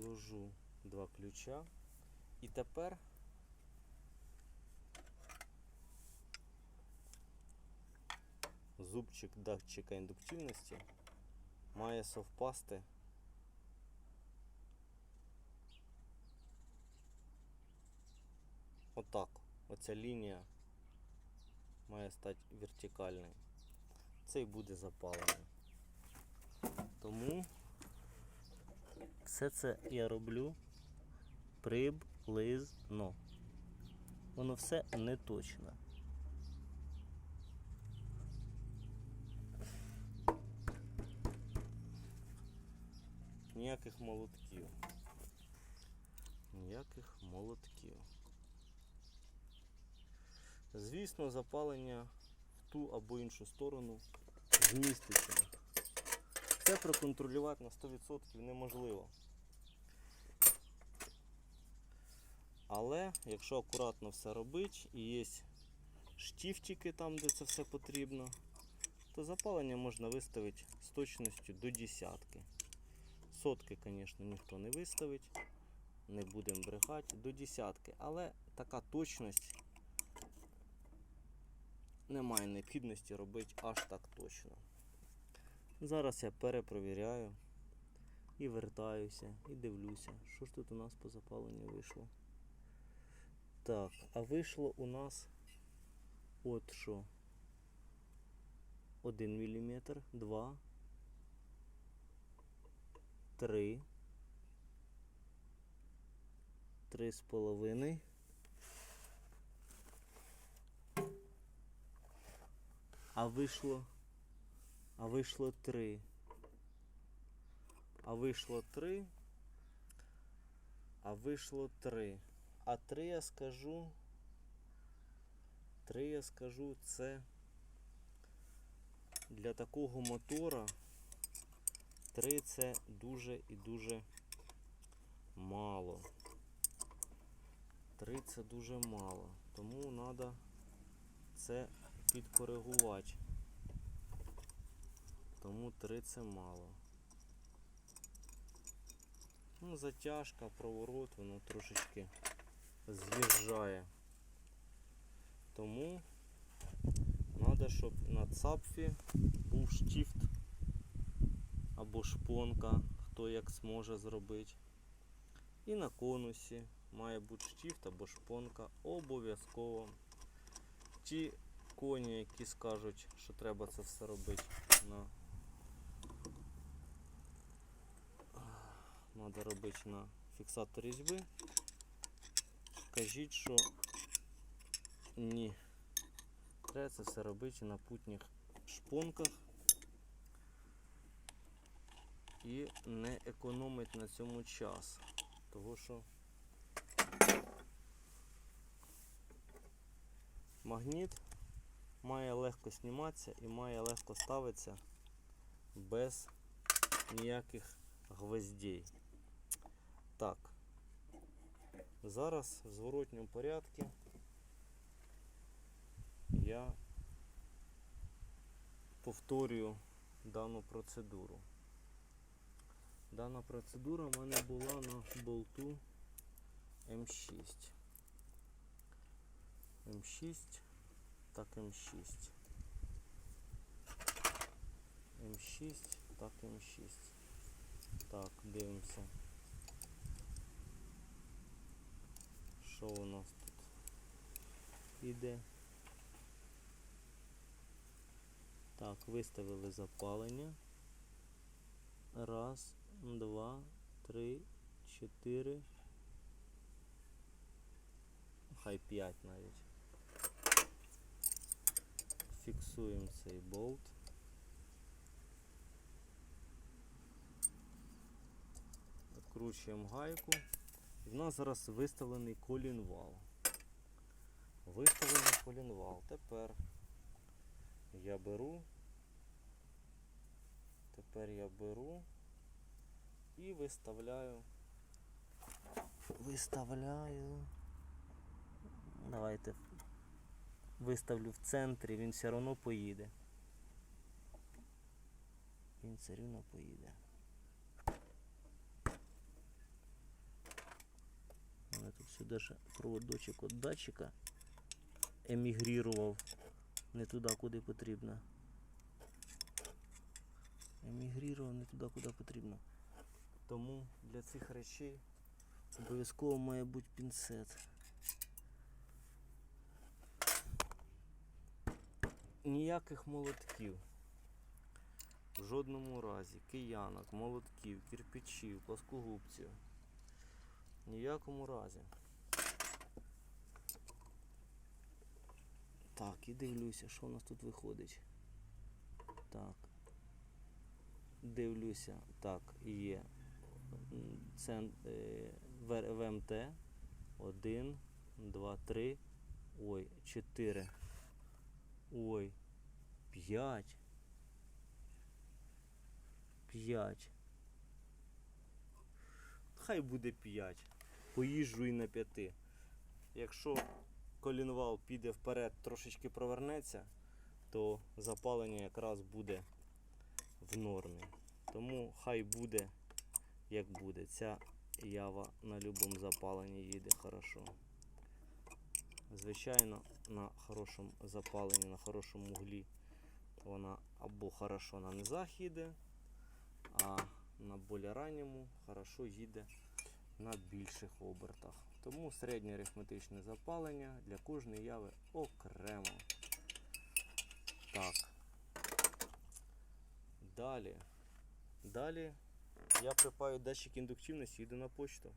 ложу два ключа. І тепер зубчик датчика індуктивності має совпасти отак. Оця лінія має стати вертикальною. Це і буде запалення. Тому все це я роблю приблизно. Воно все не точно. Ніяких молотків. Ніяких молотків. Звісно, запалення в ту або іншу сторону зміститься. Це проконтролювати на 100% неможливо. Але якщо акуратно все робити і є штифтики там, де це все потрібно, то запалення можна виставити з точністю до десятки. Сотки, звісно, ніхто не виставить, не будемо брехати, до десятки. Але така точність немає необхідності робити аж так точно. Зараз я перепровіряю і вертаюся, і дивлюся, що ж тут у нас по запаленню вийшло. Так, а вийшло у нас от що. 1 мм, 2, 3, 3 з половиною. А вийшло а вийшло 3. А вийшло 3. А вийшло 3. А 3 я скажу. 3 я скажу, це для такого мотора 3 це дуже і дуже мало. 3 це дуже мало. Тому треба це підкоригувати. Тому 3 це мало. Ну, затяжка, проворот, воно трошечки з'їжджає. Тому треба, щоб на цапфі був штифт або шпонка, хто як зможе зробити. І на конусі має бути штифт або шпонка обов'язково. Ті коні, які скажуть, що треба це все робити на Надо робити на фіксатор різьби. Кажіть, що ні. Треба це все робити на путніх шпонках і не економить на цьому час. Того що магніт має легко зніматися і має легко ставитися без ніяких гвоздей. Так, зараз в зворотньому порядку я повторюю дану процедуру. Дана процедура в мене була на болту М6. М6, так М6. М6, так М6. Так, дивимося. Що у нас тут іде? Так, виставили запалення. Раз, два, три, чотири. Хай п'ять навіть. Фіксуємо цей болт. Відкручуємо гайку. І в нас зараз виставлений колінвал. Виставлений колінвал. Тепер я беру. Тепер я беру і виставляю. Виставляю. Давайте виставлю в центрі, він все одно поїде. Він все одно поїде. Даже проводочок від датчика емігрірував не туди, куди потрібно. Емігрірував не туди, куди потрібно. Тому для цих речей обов'язково має бути пінцет. Ніяких молотків. В жодному разі киянок, молотків, кирпичів, плоскогубців. Ніякому разі. Так, і дивлюся, що у нас тут виходить. Так. Дивлюся, так, є. М, Цен, е, ВМТ. Один, два, три. Ой, чотири. Ой. П'ять. П'ять. Хай буде п'ять. Поїжджу і на п'яти. Якщо колінвал піде вперед, трошечки провернеться, то запалення якраз буде в нормі. Тому хай буде як буде. Ця ява на будь-якому запаленні їде хорошо. Звичайно, на хорошому запаленні, на хорошому углі вона або хорошо на низах їде, а на більш ранньому хорошо їде на більших обертах. Тому середнє арифметичне запалення для кожної яви окремо. Так. Далі. Далі я припаю датчик індуктивності, йду на почту.